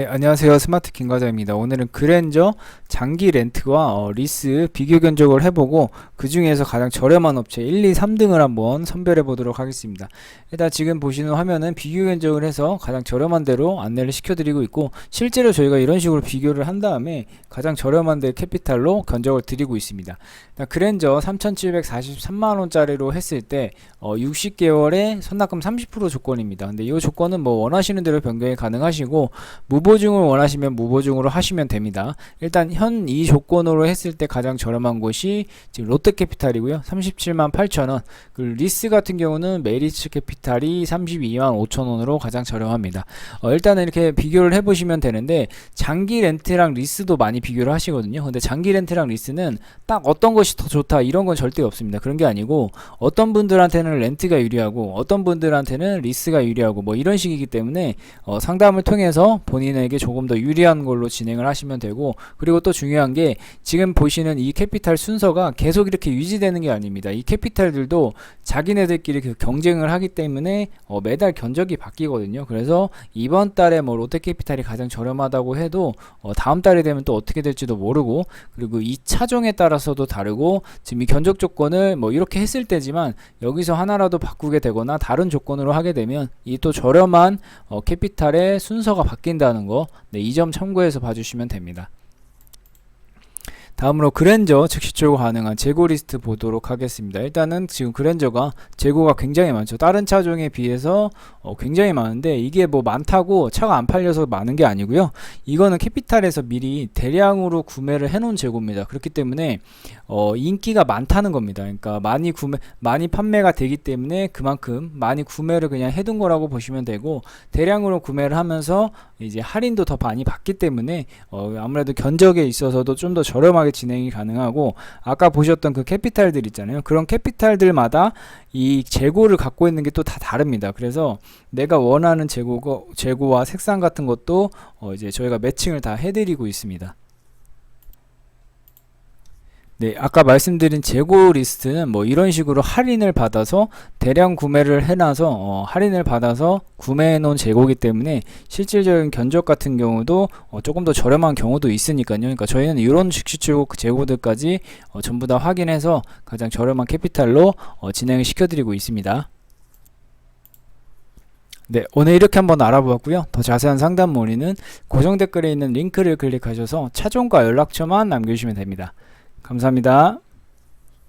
네, 안녕하세요. 스마트 김과장입니다. 오늘은 그랜저 장기 렌트와 어, 리스 비교 견적을 해보고 그 중에서 가장 저렴한 업체 1, 2, 3등을 한번 선별해 보도록 하겠습니다. 일단 지금 보시는 화면은 비교 견적을 해서 가장 저렴한 대로 안내를 시켜드리고 있고 실제로 저희가 이런 식으로 비교를 한 다음에 가장 저렴한 데 캐피탈로 견적을 드리고 있습니다. 그랜저 3743만원짜리로 했을 때 어, 60개월에 선납금 30% 조건입니다. 근데 이 조건은 뭐 원하시는 대로 변경이 가능하시고 무보 증을 원하시면 무보증으로 하시면 됩니다. 일단 현 이 조건으로 했을 때 가장 저렴한 곳이 지금 롯데캐피탈이고요. 37만 8천원. 그 리스 같은 경우는 메리츠 캐피탈이 32만 5천원으로 가장 저렴합니다. 어, 일단은 이렇게 비교를 해보시면 되는데 장기 렌트랑 리스도 많이 비교를 하시거든요. 근데 장기 렌트랑 리스는 딱 어떤 것이 더 좋다 이런 건 절대 없습니다. 그런 게 아니고 어떤 분들한테는 렌트가 유리하고 어떤 분들한테는 리스가 유리하고 뭐 이런 식이기 때문에 어, 상담을 통해서 본인 에게 조금 더 유리한 걸로 진행을 하시면 되고 그리고 또 중요한 게 지금 보시는 이 캐피탈 순서가 계속 이렇게 유지되는 게 아닙니다. 이 캐피탈들도 자기네들끼리 그 경쟁을 하기 때문에 어, 매달 견적이 바뀌거든요. 그래서 이번 달에 뭐 롯데캐피탈이 가장 저렴하다고 해도 어, 다음 달이 되면 또 어떻게 될지도 모르고 그리고 이 차종에 따라서도 다르고 지금 이 견적 조건을 뭐 이렇게 했을 때지만 여기서 하나라도 바꾸게 되거나 다른 조건으로 하게 되면 이 또 저렴한 어, 캐피탈의 순서가 바뀐다는 거, 네, 이 점 참고해서 봐주시면 됩니다. 다음으로 그랜저 즉시 출고 가능한 재고 리스트 보도록 하겠습니다. 일단은 지금 그랜저가 재고가 굉장히 많죠. 다른 차종에 비해서 어, 굉장히 많은데 이게 뭐 많다고 차가 안 팔려서 많은 게 아니고요. 이거는 캐피탈에서 미리 대량으로 구매를 해놓은 재고입니다. 그렇기 때문에 어, 인기가 많다는 겁니다. 그러니까 많이 구매, 많이 판매가 되기 때문에 그만큼 많이 구매를 그냥 해둔 거라고 보시면 되고 대량으로 구매를 하면서 이제 할인도 더 많이 받기 때문에 어, 아무래도 견적에 있어서도 좀 더 저렴하게 진행이 가능하고 아까 보셨던 그 캐피탈들 있잖아요. 그런 캐피탈들마다 이 재고를 갖고 있는 게 또 다 다릅니다. 그래서 내가 원하는 재고가 재고와 색상 같은 것도 어, 이제 저희가 매칭을 다 해드리고 있습니다. 네, 아까 말씀드린 재고 리스트는 뭐 이런 식으로 할인을 받아서 대량 구매를 해놔서 어, 할인을 받아서 구매해 놓은 재고기 때문에 실질적인 견적 같은 경우도 어, 조금 더 저렴한 경우도 있으니까요. 그러니까 저희는 이런 즉시출고 재고들까지 어, 전부 다 확인해서 가장 저렴한 캐피탈로 어, 진행을 시켜드리고 있습니다. 네, 오늘 이렇게 한번 알아보았고요. 더 자세한 상담 문의는 고정 댓글에 있는 링크를 클릭하셔서 차종과 연락처만 남겨주시면 됩니다. 감사합니다.